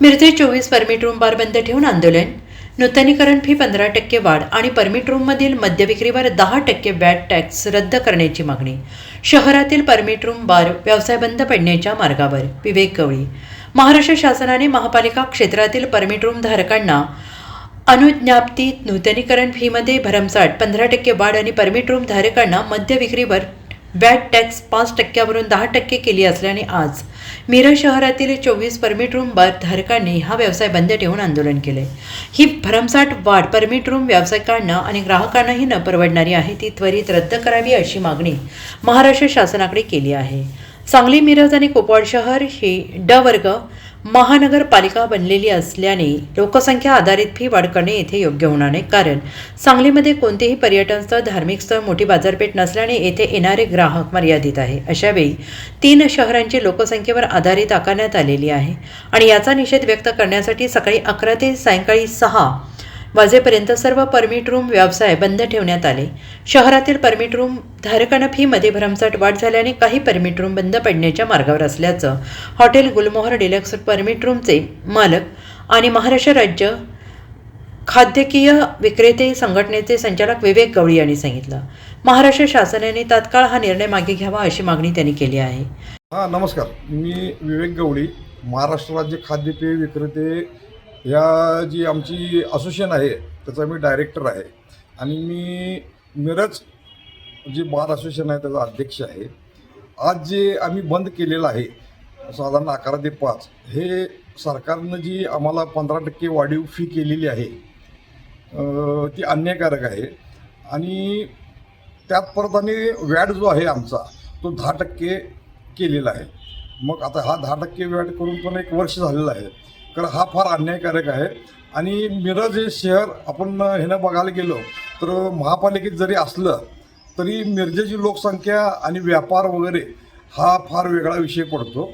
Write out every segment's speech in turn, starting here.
मिरजे चोवीस permit room बार बंद ठेवून आंदोलन. नूतनीकरण फी पंधरा टक्के वाढ आणि परमिट रूममधील मद्य विक्रीवर दहा टक्के वॅट टॅक्स रद्द करण्याची मागणी. शहरातील परमिट रूम बार व्यवसाय बंद पडण्याच्या मार्गावर विवेक गवळी. महाराष्ट्र शासनाने महापालिका क्षेत्रातील परमिट रूम धारकांना अनुज्ञाप्ती नूतनीकरण फीमध्ये भरमसाठ पंधरा टक्के वाढ आणि परमिट रूम धारकांना मद्यविक्रीवर बॅट टॅक्स पाच टक्क्यावरून दहा टक्के केली असल्याने आज मिरज शहरातील चोवीस परमिट रूम बार धारकांनी हा व्यवसाय बंद ठेवून आंदोलन केले. ही भरमसाठ वाढ परमिट रूम व्यावसायिकांना आणि ग्राहकांनाही न परवडणारी आहे ती त्वरित रद्द करावी अशी मागणी महाराष्ट्र शासनाकडे केली आहे. सांगली मिरज आणि कोपवाड शहर ही ड वर्ग महानगरपालिका बनलेली असल्याने लोकसंख्या आधारित फी वाढ करणे येथे योग्य होणार नाही. कारण सांगलीमध्ये कोणतेही पर्यटन स्थळ धार्मिक स्थळ मोठी बाजारपेठ नसल्याने येथे येणारे ग्राहक मर्यादित आहे. अशावेळी तीन शहरांची लोकसंख्येवर आधारित आकारण्यात आलेली आहे आणि याचा निषेध व्यक्त करण्यासाठी सकाळी अकरा ते सायंकाळी सहा वाजेपर्यंत सर्व परमिट रूम व्यवसाय बंद ठेवण्यात आले. शहरातील परमिट रूम धारकांना फीमध्ये भरमसाठ वाढ झाल्याने काही परमिट रूम बंद पडण्याच्या मार्गावर असल्याचं हॉटेल गुलमोहर डिलक्स परमिट रूमचे मालक आणि महाराष्ट्र राज्य खाद्यकीय विक्रेते संघटनेचे संचालक विवेक गवळी यांनी सांगितलं. महाराष्ट्र शासनाने तात्काळ हा निर्णय मागे घ्यावा अशी मागणी त्यांनी केली आहे. हां नमस्कार. मी विवेक गवळी महाराष्ट्र राज्य खाद्यपेय विक्रेते या जी आमची असोसिएशन आहे त्याचा मी डायरेक्टर आहे. आणि मी मिरज जी बार असोसिएशन आहे त्याचा अध्यक्ष आहे. आज जे आम्ही बंद केलेलं आहे साधारण अकरा ते पाच हे सरकारनं जी आम्हाला पंधरा टक्के वाढीव फी केलेली आहे ती अन्यायकारक आहे. आणि त्यात परत आणि व्याट जो आहे आमचा तो दहा टक्के केलेला आहे. मग आता हा दहा टक्के व्याट करून पण एक वर्ष झालेलं आहे. कारण हा फार अन्यायकारक आहे. आणि मिरज हे शहर आपण ह्यानं बघायला गेलो तर महापालिकेत जरी असलं तरी मिरजेची लोकसंख्या आणि व्यापार वगैरे हा फार वेगळा विषय पडतो.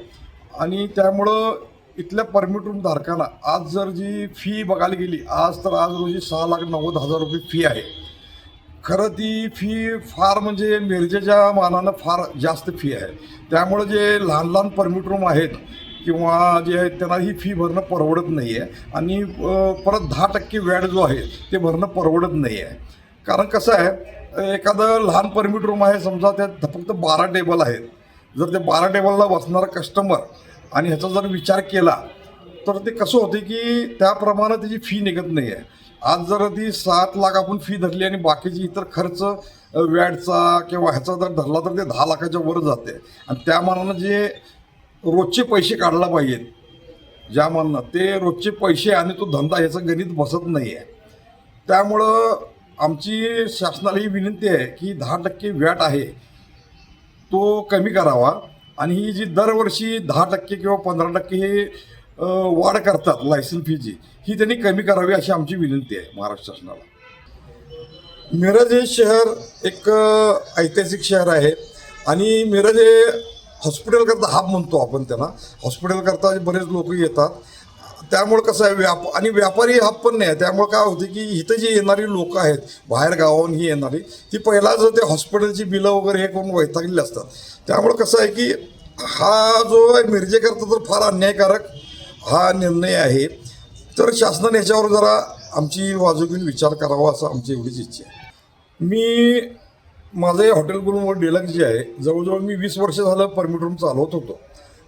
आणि त्यामुळं इथल्या परमिट रूम धारकांना आज जर जी फी बघायला गेली आज तर आज रोजी सहा लाख नव्वद हजार रुपये फी आहे. खरं ती फी फार म्हणजे मिरजेच्या मानानं फार जास्त फी आहे. त्यामुळं जे लहान लहान परमिट रूम आहेत किंवा जे आहे त्यांना ही फी भरणं परवडत नाही आहे आणि परत दहा टक्के व्याड जो आहे ते भरणं परवडत नाही आहे कारण कसं आहे एखादं लहान परमिट रूम आहे समजा त्यात फक्त बारा टेबल आहेत. जर ते बारा टेबलला बसणारा कस्टमर आणि ह्याचा जर विचार केला तर ते कसं होते की त्याप्रमाणे त्याची फी निघत नाही आहे आज जर ती सात लाख आपण फी धरली आणि बाकीची इतर खर्च वॅडचा किंवा ह्याचा जर धरला तर ते दहा लाखाच्या वर जाते. आणि त्या मानानं जे रोजचे पैसे काढला पाहिजेत. ज्या मानानं ते रोजचे पैसे आणि तो धंदा याचं गणित बसत नाही आहे त्यामुळं आमची शासनाला ही विनंती आहे की दहा टक्के व्याट आहे तो कमी करावा. आणि ही जी दरवर्षी दहा टक्के किंवा पंधरा टक्के हे वाढ करतात लायसन फीची ही त्यांनी कमी करावी अशी आमची विनंती आहे महाराष्ट्र शासनाला. मिरज हे शहर एक ऐतिहासिक शहर आहे. आणि मिरज हे हॉस्पिटलकरता हाब म्हणतो आपण त्यांना. हॉस्पिटलकरता बरेच लोक येतात. त्यामुळे कसं आहे व्याप आणि व्यापारी हाब पण नाही. आहे त्यामुळे काय होते की इथं जी येणारी लोक आहेत बाहेर गावाहून ही येणारी ती पहिला जर ते हॉस्पिटलची बिलं वगैरे हे करून वैतागलेली असतात. त्यामुळे कसं आहे की हा जो आहे मिरजेकरता तर फार अन्यायकारक हा निर्णय आहे. तर शासनाने याच्यावर जरा आमची बाजू घेऊन विचार करावा असं आमची एवढीच इच्छा आहे. मी माझं हे हॉटेल गुरुमोर डिलक्स जे आहे जवळजवळ मी वीस वर्ष झालं परमिट रूम चालवत होतो.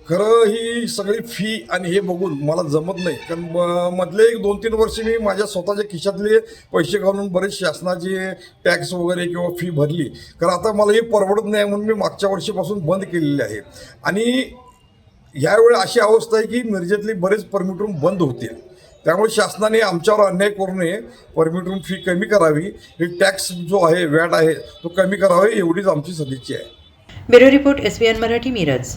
खरं ही सगळी फी आणि हे बघून मला जमत नाही. कारण म- मधले एक दोन तीन वर्ष मी माझ्या स्वतःच्या खिशातले पैसे घालून बरेच शासनाचे टॅक्स वगैरे किंवा फी भरली. कारण आता मला हे परवडत नाही म्हणून मी मागच्या वर्षीपासून बंद केलेली आहे. आणि यावेळी अशी अवस्था आहे की मिरजेतली बरेच परमिट रूम बंद होतील. त्यामुळे शासनाने आमच्यावर अन्याय करू नये परमिट रूम फी कमी करावी. हे टॅक्स जो आहे व्याट आहे तो कमी करावा एवढीच आमची सदिच्छा आहे. Bureau report S Marathi Miraj.